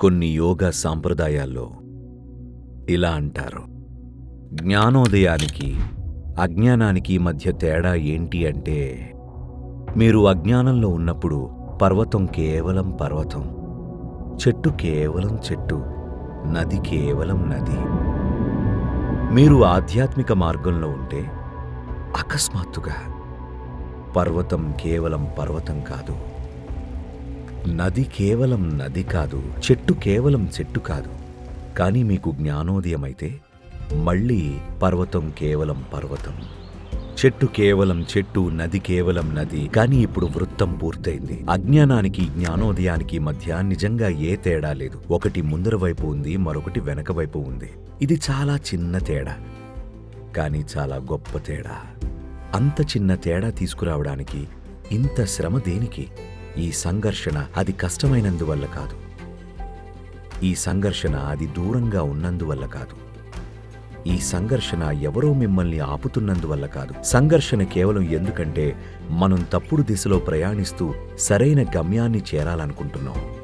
కొన్ని యోగా సాంప్రదాయాల్లో ఇలా అంటారు. జ్ఞానోదయానికి అజ్ఞానానికి మధ్య తేడా ఏంటి అంటే మీరు అజ్ఞానంలో ఉన్నప్పుడు పర్వతం కేవలం పర్వతం చెట్టు కేవలం చెట్టు నది కేవలం నది. మీరు ఆధ్యాత్మిక మార్గంలో ఉంటే అకస్మాత్తుగా పర్వతం కేవలం పర్వతం కాదు. నది కేవలం నది కాదు చెట్టు కేవలం చెట్టు కాదు. కానీ మీకు జ్ఞానోదయమైతే మళ్ళీ పర్వతం కేవలం పర్వతం. చెట్టు కేవలం చెట్టు నది కేవలం నది. కానీ ఇప్పుడు వృత్తం పూర్తయింది. అజ్ఞానానికి జ్ఞానోదయానికి మధ్య నిజంగా ఏ తేడా లేదు. ఒకటి ముందర వైపు ఉంది మరొకటి వెనక వైపు ఉంది. ఇది చాలా చిన్న తేడా. కానీ చాలా గొప్ప తేడా. అంత చిన్న తేడా తీసుకురావడానికి ఇంత శ్రమ దేనికి? ఈ సంఘర్షణ అది కష్టమైనందువల్ల కాదు. ఈ సంఘర్షణ అది దూరంగా ఉన్నందువల్ల కాదు. ఈ సంఘర్షణ ఎవరో మిమ్మల్ని ఆపుతున్నందువల్ల కాదు. సంఘర్షణ కేవలం ఎందుకంటే మనం తప్పుడు దిశలో ప్రయాణిస్తూ సరైన గమ్యాన్ని చేరాలనుకుంటున్నాం.